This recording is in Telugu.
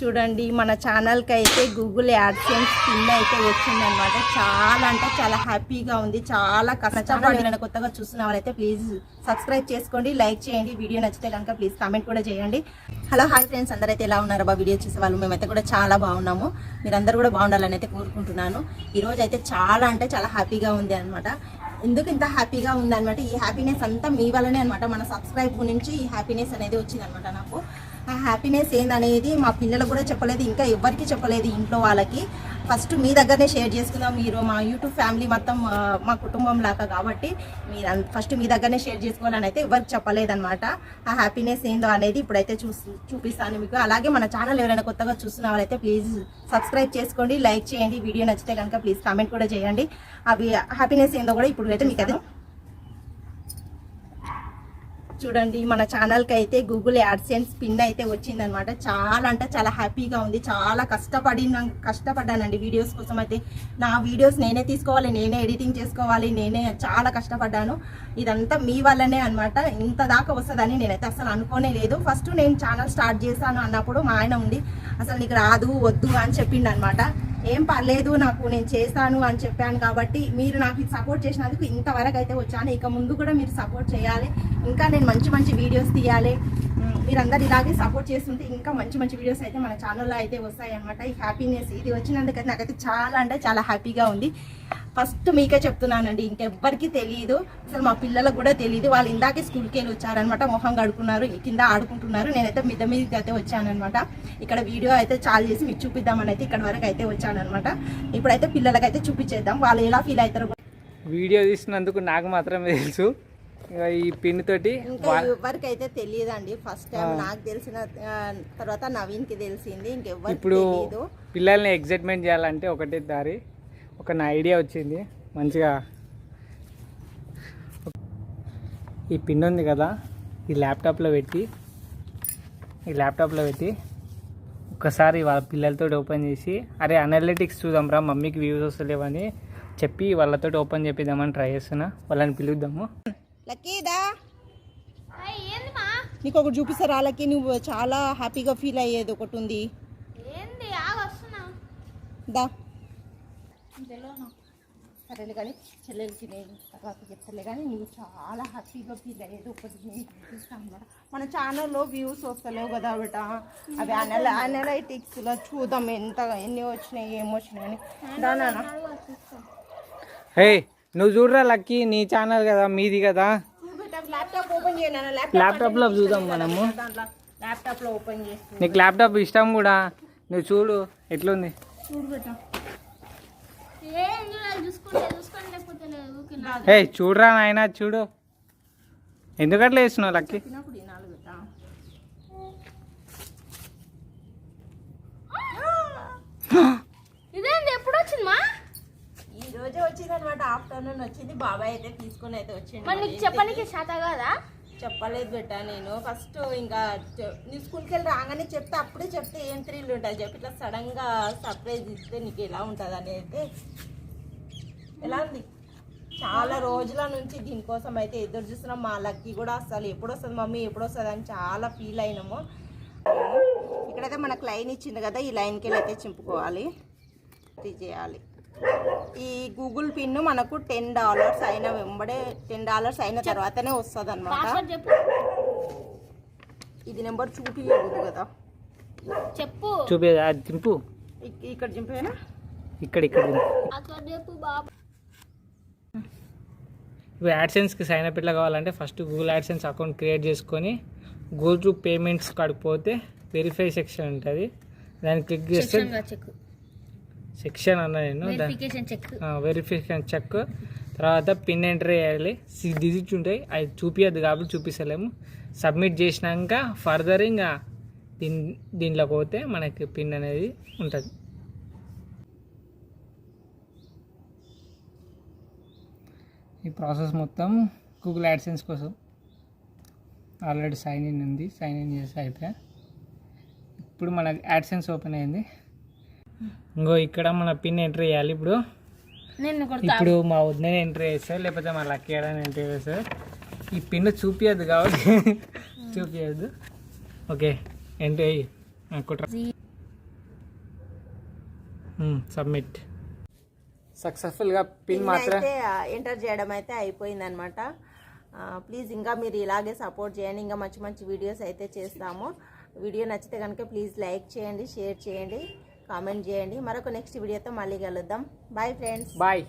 చూడండి మన ఛానల్కి అయితే గూగుల్ యాడ్సెన్స్ కింద అయితే వచ్చిందనమాట చాలా అంటే చాలా హ్యాపీగా ఉంది చాలా కష్టపడి నేను కొత్తగా చూస్తున్న వాళ్ళైతే ప్లీజ్ సబ్స్క్రైబ్ చేసుకోండి లైక్ చేయండి. వీడియో నచ్చితే కనుక ప్లీజ్ కామెంట్ కూడా చేయండి. హలో హాయ్ ఫ్రెండ్స్ అందరైతే ఎలా ఉన్నారు? బా వీడియో చూసే వాళ్ళు మేమైతే కూడా చాలా బాగున్నాము. మీరందరూ కూడా బాగుండాలని అయితే కోరుకుంటున్నాను. ఈ అయితే చాలా అంటే చాలా హ్యాపీగా ఉంది అనమాట ఎందుకు ఇంత హ్యాపీగా ఉంది అనమాట ఈ హ్యాపీనెస్ అంతా మీ వల్లనే అనమాట మన సబ్స్క్రైబ్ నుంచి ఈ హ్యాపీనెస్ అనేది వచ్చింది అనమాట నాకు. ఆ హ్యాపీనెస్ ఏందనేది మా పిల్లలకు కూడా చెప్పలేదు ఇంకా ఎవరికి చెప్పలేదు ఇంట్లో వాళ్ళకి. ఫస్ట్ మీ దగ్గరనే షేర్ చేసుకుందాం. మీరు మా యూట్యూబ్ ఫ్యామిలీ మొత్తం మా కుటుంబం లాగా కాబట్టి మీరు ఫస్ట్ మీ దగ్గరనే షేర్ చేసుకోవాలని అయితే ఎవరికి చెప్పలేదన్నమాట. ఆ హ్యాపీనెస్ ఏందో అనేది ఇప్పుడైతే చూ చూపిస్తాను మీకు. అలాగే మన ఛానల్ ఎవరైనా కొత్తగా చూస్తున్న వాళ్ళైతే ప్లీజ్ సబ్స్క్రైబ్ చేసుకోండి లైక్ చేయండి. వీడియో నచ్చితే కనుక ప్లీజ్ కామెంట్ కూడా చేయండి. అవి హ్యాపీనెస్ ఏందో కూడా ఇప్పుడు అయితే మీకు అదే చూడండి మన ఛానల్కి అయితే గూగుల్ యాడ్సెన్స్ పిన్ అయితే వచ్చిందనమాట. చాలా అంటే చాలా హ్యాపీగా ఉంది. చాలా కష్టపడి కష్టపడ్డానండి వీడియోస్ కోసం అయితే. నా వీడియోస్ నేనే తీసుకోవాలి నేనే ఎడిటింగ్ చేసుకోవాలి నేనే చాలా కష్టపడ్డాను. ఇదంతా మీ వల్లనే అనమాట. ఇంత దాకా వస్తుందని నేనైతే అసలు అనుకోనే లేదు. ఫస్ట్ నేను ఛానల్ స్టార్ట్ చేశాను అన్నప్పుడు మా ఆయన ఉండి అసలు నీకు రాదు వద్దు అని చెప్పిండు అనమాట ఏం పర్లేదు నాకు నేను చేస్తాను అని చెప్పాను కాబట్టి మీరు నాకు సపోర్ట్ చేసినందుకు ఇంతవరకు అయితే వచ్చాను. ఇక ముందు కూడా మీరు సపోర్ట్ చేయాలి. ఇంకా నేను మంచి మంచి వీడియోస్ తీయాలి. మీరందరూ ఇలాగే సపోర్ట్ చేస్తుంటే ఇంకా మంచి మంచి వీడియోస్ అయితే మన ఛానల్లో అయితే వస్తాయి అనమాట ఈ హ్యాపీనెస్ ఇది వచ్చినందుకైతే నాకైతే చాలా అంటే చాలా హ్యాపీగా ఉంది. ఫస్ట్ మీకే చెప్తున్నానండి ఇంకెవ్వరికి తెలియదు అసలు మా పిల్లలకు కూడా తెలియదు వాళ్ళు ఇందాకే స్కూల్కి వెళ్ళి వచ్చారనమాట మొహం కడుకున్నారు కింద ఆడుకుంటున్నారు. నేనైతే మిద్ద మీదకి అయితే వచ్చానమాట ఇక్కడ వీడియో అయితే చాలు చేసి మీకు చూపిద్దామని అయితే ఇక్కడ వరకు అయితే వచ్చానమాట ఇప్పుడైతే పిల్లలకైతే చూపించేద్దాం. వాళ్ళు ఎలా ఫీల్ అవుతారో. వీడియో తీసినందుకు నాకు మాత్రమే తెలుసు. ఈ పిన్ తోటి ఇంకా ఎవరికి అయితే తెలియదండి ఫస్ట్ టైం నాకు తెలిసిన తర్వాత నవీన్కి తెలిసింది ఇంకెవ్వరికి ఇప్పుడు పిల్లల్ని ఎగ్జైట్మెంట్ చేయాలంటే ఒకటే దారి ఒక నా ఐడియా వచ్చింది మంచిగా. ఈ పిన్ ఉంది కదా ఈ ల్యాప్టాప్లో పెట్టి ఈ ల్యాప్టాప్లో పెట్టి ఒక్కసారి వాళ్ళ పిల్లలతో ఓపెన్ చేసి అరే అనలిటిక్స్ చూద్దాం రా మమ్మీకి వ్యూస్ వస్తలేవని చెప్పి వాళ్ళతో ఓపెన్ చేపిద్దామని ట్రై చేస్తున్నా వాళ్ళని పిలుద్దాము. లక్కీదా నీకు ఒకటి చూపిస్తారు వాళ్ళకి నువ్వు చాలా హ్యాపీగా ఫీల్ అయ్యేది ఒకటి ఉంది. దా. సరేలే కానీ చెల్లెలకి నేను తర్వాత చెప్తలే కానీ నువ్వు చాలా హ్యాపీగా ఫీల్ అయ్యేది ఒకటి నేను చూపిస్తాను అనమాట మన ఛానల్లో వ్యూస్ వస్తలేవు కదా బిట అవి అనల అనలైటిక్స్లో చూద్దాం ఎంత ఎన్ని వచ్చినాయి ఏం వచ్చినాయి అని. దానా హే నువ్వు చూడరా లక్కీ నీ ఛానల్ కదా మీది కదా. ల్యాప్టాప్ ఓపెన్ చేయను ల్యాప్టాప్లో చూద్దాం మనము. దాంట్లో ల్యాప్టాప్లో ఓపెన్ చేసి. నీకు ల్యాప్టాప్ ఇష్టం కూడా. నువ్వు చూడు ఎట్లుంది. ఏం చూడరా నాయనా చూడు. ఎందుకట్లా వేస్తున్నావు లక్కీ తినప్పుడు తినాలి బిడ్డ ఇదేంది ఎప్పుడు వచ్చింది మా ఈ రోజే వచ్చింది అనమాట ఆఫ్టర్నూన్ వచ్చింది. బాబాయ్ అయితే తీసుకొని అయితే వచ్చింది మరి నీకు చెప్పడానికి శాత కదా? చెప్పలేదు బిడ్డ నేను. ఫస్ట్ ఇంకా నీ స్కూల్కి వెళ్ళి రాగానే చెప్తే అప్పుడే చెప్తే ఏం థ్రిల్ ఉంటుంది చెప్పి. ఇట్లా సడన్గా సర్ప్రైజ్ ఇస్తే నీకు ఎలా ఉంటుంది అనేది. ఎలా ఉంది? చాలా రోజుల నుంచి దీనికోసం అయితే ఎదురు చూస్తున్నాం. మా లక్కీ కూడా అసలు ఎప్పుడు వస్తుంది మమ్మీ ఎప్పుడు వస్తుంది అని చాలా ఫీల్ అయినాము. ఇక్కడైతే మనకు లైన్ ఇచ్చింది కదా ఈ లైన్కి వెళ్ళి అయితే చింపుకోవాలి. ఇది చేయాలి. ఈ గూగుల్ పిన్ మనకు టెన్ డాలర్స్ అయిన వెంబడే టెన్ డాలర్స్ అయిన తర్వాతనే వస్తుంది అనమాట పాస్వర్డ్ చెప్పు. ఇది నెంబర్ చూపించకూడదు కదా. చెప్పు. చూపే అది దింపు. ఇక్- ఇక్కడ చింపేనా ఇక్కడ ఇక్కడ దింపు. పాస్వర్డ్ చెప్పు బాబు. ఇప్పుడు యాడ్సెన్స్కి సైన్ అప్ ఎట్లా కావాలంటే first Google AdSense account create చేసుకొని గో టు పేమెంట్స్ కాడికి పోతే వెరిఫై సెక్షన్ ఉంటుంది. దాన్ని క్లిక్ చేస్తే సెక్షన్ అన్న నేను వెరిఫికేషన్ చెక్ తర్వాత పిన్ ఎంటర్ చేయాలి. సిక్స్ డిజిట్స్ ఉంటాయి. అది చూపించద్దు కాబట్టి చూపిస్తలేము. సబ్మిట్ చేసినాక ఫర్దర్ ఇంకా దీని దీంట్లోకి పోతే మనకి పిన్ అనేది ఉంటుంది. ఈ ప్రాసెస్ మొత్తం గూగుల్ యాడ్సెన్స్ కోసం ఆల్రెడీ సైన్ ఇన్ ఉంది. సైన్ ఇన్ చేసి అయిపోయా. ఇప్పుడు మన యాడ్సెన్స్ ఓపెన్ అయింది. ఇంకో ఇక్కడ మన పిన్ ఎంటర్ చేయాలి ఇప్పుడు. ఇప్పుడు మా వద్దనే ఎంటర్ చేస్తారు లేకపోతే మా లక్కీ ఏడాని ఎంటర్ చేస్తారు ఈ పిన్ చూపించదు కాబట్టి చూపించదు ఓకే ఎంటర్ అయ్యి. కుట్ర సబ్మిట్. సక్సెస్ఫుల్గా పిన్ మాత్రం ఎంటర్ చేయడం అయితే అయిపోయింది అనమాట ప్లీజ్ ఇంకా మీరు ఇలాగే సపోర్ట్ చేయండి ఇంకా మంచి మంచి వీడియోస్ అయితే చేస్తాము. వీడియో నచ్చితే కనుక ప్లీజ్ లైక్ చేయండి షేర్ చేయండి. కామెంట్ చేయండి. మరొక నెక్స్ట్ వీడియోతో మళ్ళీ కలుద్దాం. Bye friends bye